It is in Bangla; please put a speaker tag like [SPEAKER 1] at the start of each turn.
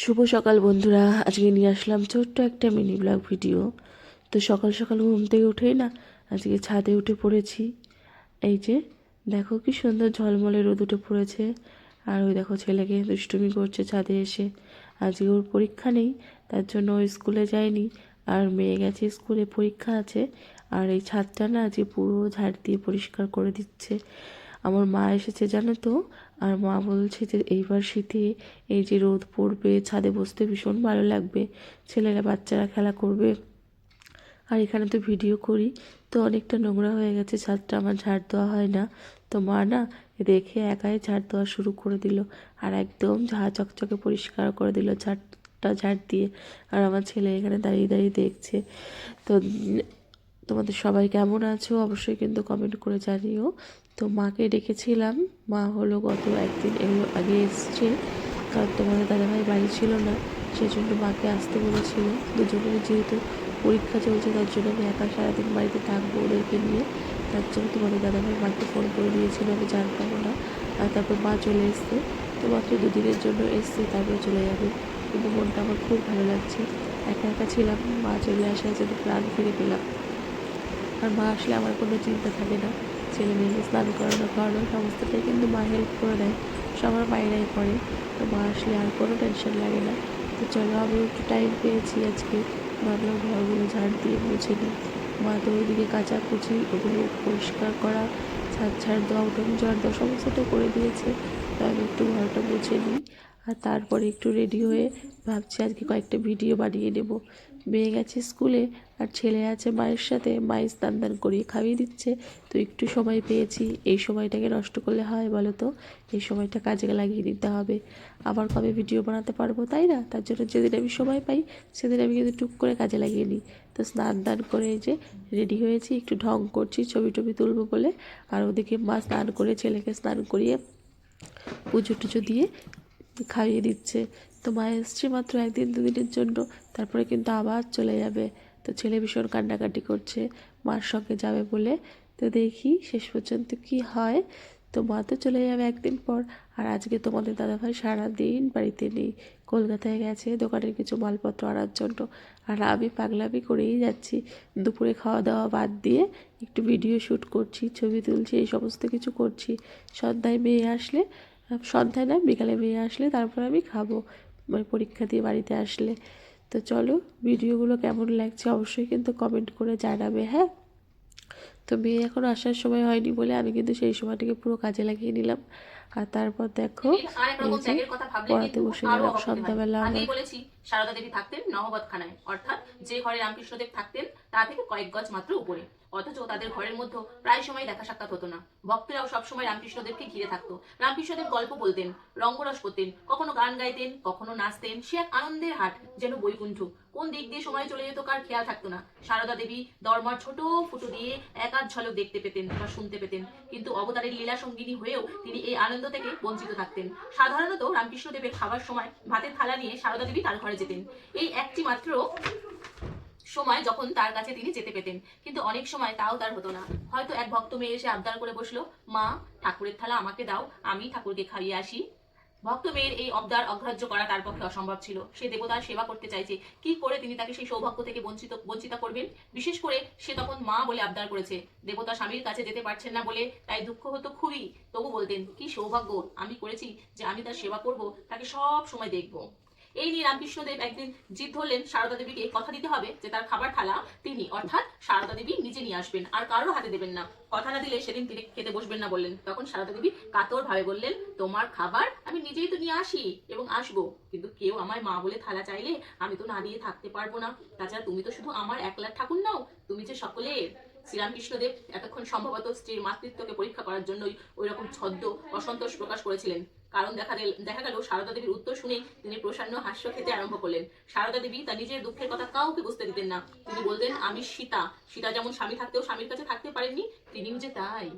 [SPEAKER 1] শুভ সকাল বন্ধুরা, আজকে নিয়ে আসলাম ছোট্ট একটা মিনি ব্লগ ভিডিও তো সকাল সকাল ঘুম থেকে উঠেই না, আজকে ছাদে উঠে পড়েছি। এই যে, দেখো কি সুন্দর ঝলমলে রোদ উঠে পড়েছে। আর ওই দেখো ছেলেকে দুষ্টুমি করছে ছাদে এসে। আজকে ওর পরীক্ষা নেই, তার জন্য ও স্কুলে যায়নি। আর মেয়ে গেছে স্কুলে, পরীক্ষা আছে। আর এই ছাদটা না আজকে পুরো ঝাড় দিয়ে পরিষ্কার করে দিচ্ছে। আমার মা এসেছে, জানো তো? আর মা বলছে যে, এইবার শীতে এই যে রোদ পড়বে, ছাদে বসতে ভীষণ ভালো লাগবে। ছেলেরা বাচ্চারা খেলা করবে। আর এখানে তো ভিডিও করি। তো অনেকটা নোংরা হয়ে গেছে, ছাদটা আমার ঝাড় দেওয়া হয় না। তো মা না রেখে একাই ঝাড় দেওয়া শুরু করে দিল আর একদম ঝাঁ চকচকে পরিষ্কার করে দিল ঝাড়টা ঝাড় দিয়ে। আর আমার ছেলে এখানে দাঁড়িয়ে দাঁড়িয়ে দেখছে। তো তোমাদের সবাই কেমন আছো? অবশ্যই কিন্তু কমেন্ট করে জানিও। তো মাকে ডেকেছিলাম। মা হলো গত একদিন এগুলো আগে এসছে। কারণ তোমাদের দাদাভাই বাড়ি ছিল না সেই জন্য মাকে আসতে বলেছিল। দুজনের যেহেতু পরীক্ষা চলছে, তার জন্য আমি একা সারাদিন বাড়িতে থাকব ওদেরকে নিয়ে। তার জন্য তোমাদের দাদাভাই মাকে ফোন করে দিয়েছিল, আমি জানতাম না। আর তারপর মা চলে এসছে। তো মাত্র দুদিনের জন্য এসছে, তারপরে চলে যাবে। কিন্তু মনটা আমার খুব ভালো লাগছে। একা একা ছিলাম, মা চলে আসার জন্য প্রাণ ফিরে পেলাম। আর মা আসলে আমার কোনো চিন্তা থাকে না। ছেলে মেয়েকে স্নান করানো, খাওয়ানো সমস্তটাই কিন্তু মা হেল্প করে দেয়, সবার মায়েরাই করে। তো মা আসলে আর কোনো টেনশন লাগে না। তো চলো আমি একটু টাইম পেয়েছি আজকে। ভাবলাম ঘরগুলো ঝাড় দিয়ে মুছে নিই। মা তো ওইদিকে কাচাকুচি ওগুলো পরিষ্কার করা, ছাদ ছাড় দেওয়া, উঠোন ঝাড় দেওয়া সমস্তটা করে দিয়েছে। তো আমি একটু ঘরটা মুছে নিই। আর তারপরে একটু রেডি হয়ে ভাবছি আজকে কয়েকটা ভিডিও বানিয়ে নেব। মেয়ে গেছে স্কুলে, আর ছেলে আছে মায়ের সাথে মায়ের স্নান দান করিয়ে খাইয়ে দিচ্ছে। তো একটু সময় পেয়েছি, এই সময়টাকে নষ্ট করলে হয় বলো তো? এই সময়টা কাজে লাগিয়ে দিতে হবে। আবার কবে ভিডিও বানাতে পারব, তাই না? তার জন্য যেদিন আমি সময় পাই, সেদিন আমি কিন্তু টুক করে কাজে লাগিয়ে নিই। তো স্নান দান করে যে রেডি হয়েছি, একটু ঢং করছি, ছবি টবি তুলবো বলে। আর ওদিকে মা স্নান করে ছেলেকে স্নান করিয়ে পুজো টুজো দিয়ে খাইয়ে দিচ্ছে। তো মা এসছে মাত্র একদিন দুদিনের জন্য। তারপরে কিন্তু আবার চলে যাবে। তো ছেলে ভীষণ কান্নাকাটি করছে। মার সঙ্গে যাবে বলে। তো দেখি শেষ পর্যন্ত কি হয়। তো মা তো চলে যাবে একদিন পর। আর আজকে তোমাদের দাদাভাই সারাদিন বাড়িতে নেই। কলকাতায় গেছে দোকানের কিছু মালপত্র আনার জন্য। আর আমি পাগলামি করেই যাচ্ছি। দুপুরে খাওয়া দাওয়া বাদ দিয়ে একটু ভিডিও শ্যুট করছি, ছবি তুলছি, এই সমস্ত কিছু করছি। সন্ধ্যায় মেয়ে আসলে, সন্ধ্যায় না, বিকালে মেয়ে আসলে তারপর আমি খাব। মানে পরীক্ষা দিয়ে বাড়িতে আসলে। তো চলো ভিডিওগুলো কেমন লাগছে অবশ্যই কিন্তু কমেন্ট করে জানাবে হ্যাঁ? তো মেয়ে এখন আসার সময় হয়নি বলে আমি কিন্তু সেই সময়টাকে পুরো কাজে লাগিয়ে নিলাম। আর তারপর দেখো এই যে পড়াতে বসে গেলাম। সন্ধ্যাবেলা
[SPEAKER 2] আগেই বলেছি সারদা দেবী থাকতেন নহবতখানায় অর্থাৎ যে ঘরে রামকৃষ্ণদেব থাকতেন তা থেকে কয়েক গজ মাত্র উপরে। অথচ তাদের ঘরের মধ্যে প্রায় সময় দেখা সাক্ষাৎ হতো না। ভক্তরাও সবসময় রামকৃষ্ণদেবকে ঘিরে থাকতো। রামকৃষ্ণদেব গল্প বলতেন রঙ্গরস করতেন কখনো গান গাইতেন কখনো নাচতেন। সে এক আনন্দের হাট যেন বৈকুণ্ঠ। কোন দিক দিয়ে সময় চলে যেত কার খেয়াল থাকতো না। সারদা দেবী দরমার ছোট ফুটো দিয়ে এক আধ ঝলক দেখতে পেতেন বা শুনতে পেতেন। কিন্তু অবতারের লীলা সঙ্গিনী হয়েও তিনি এই আনন্দ থেকে বঞ্চিত থাকতেন। সাধারণত রামকৃষ্ণ দেবের খাবার সময় ভাতের থালা নিয়ে সারদা দেবী তার ঘরে যেতেন। এই একটি মাত্র সময় যখন তার কাছে তিনি যেতে পেতেন। কিন্তু অনেক সময় তাও তার হতো না। হয়তো এক ভক্ত মেয়ে এসে আবদার করে বসল, মা, ঠাকুরের থালা আমাকে দাও, আমি ঠাকুরকে খাইয়ে আসি। ভক্ত মেয়ের এই অবদার অগ্রাহ্য করা তার পক্ষে অসম্ভব ছিল। সে দেবতার সেবা করতে চাইছে। কি করে তিনি তাকে সেই সৌভাগ্য থেকে বঞ্চিত বঞ্চিত করবেন? বিশেষ করে সে তখন মা বলে আবদার করেছে। দেবতা স্বামীর কাছে যেতে পারছেন না বলে তাই দুঃখ হতো খুবই। তবু বলতেন, কি সৌভাগ্য, আমি করেছি যে আমি তার সেবা করব, তাকে সব সময় দেখব। এই নিয়ে রামকৃষ্ণদেব একদিন জিদ ধরলেন সারদা দেবীকে। কথা দিতে হবে যে, তার খাবার থালা তিনি, অর্থাৎ সারদা দেবী নিজে নিয়ে আসবেন, আর কারোর হাতে দেবেন না। কথা না দিলে সেদিন তিনি খেতে বসবেন না বললেন। তখন সারদা দেবী কাতর ভাবে বললেন, তোমার খাবার আমি নিজেই তো নিয়ে আসি এবং আসব। কিন্তু কেউ আমায় মা বলে থালা চাইলে আমি তো না দিয়ে থাকতে পারব না। তাছাড়া তুমি তো শুধু আমার একলার ঠাকুর নাও। তুমি যে সকলের শ্রীরামকৃষ্ণদেব এতক্ষণ সম্ভবত স্ত্রীর মাতৃত্বকে পরীক্ষা করার জন্যই ওই রকম ছদ্ম অসন্তোষ প্রকাশ করেছিলেন। কারণ দেখা গেল দেখা গেল সারদা দেবীর উত্তর শুনে তিনি প্রসান্ন হাস্য খেতে আরম্ভ করলেন। সারদা দেবী তার নিজের দুঃখের কথা কাউকে বুঝতে দিতেন না। তিনি বলতেন, আমি সীতা। সীতা যেমন স্বামী থাকতেও স্বামীর কাছে থাকতে পারেননি, তিনিও যে তাই।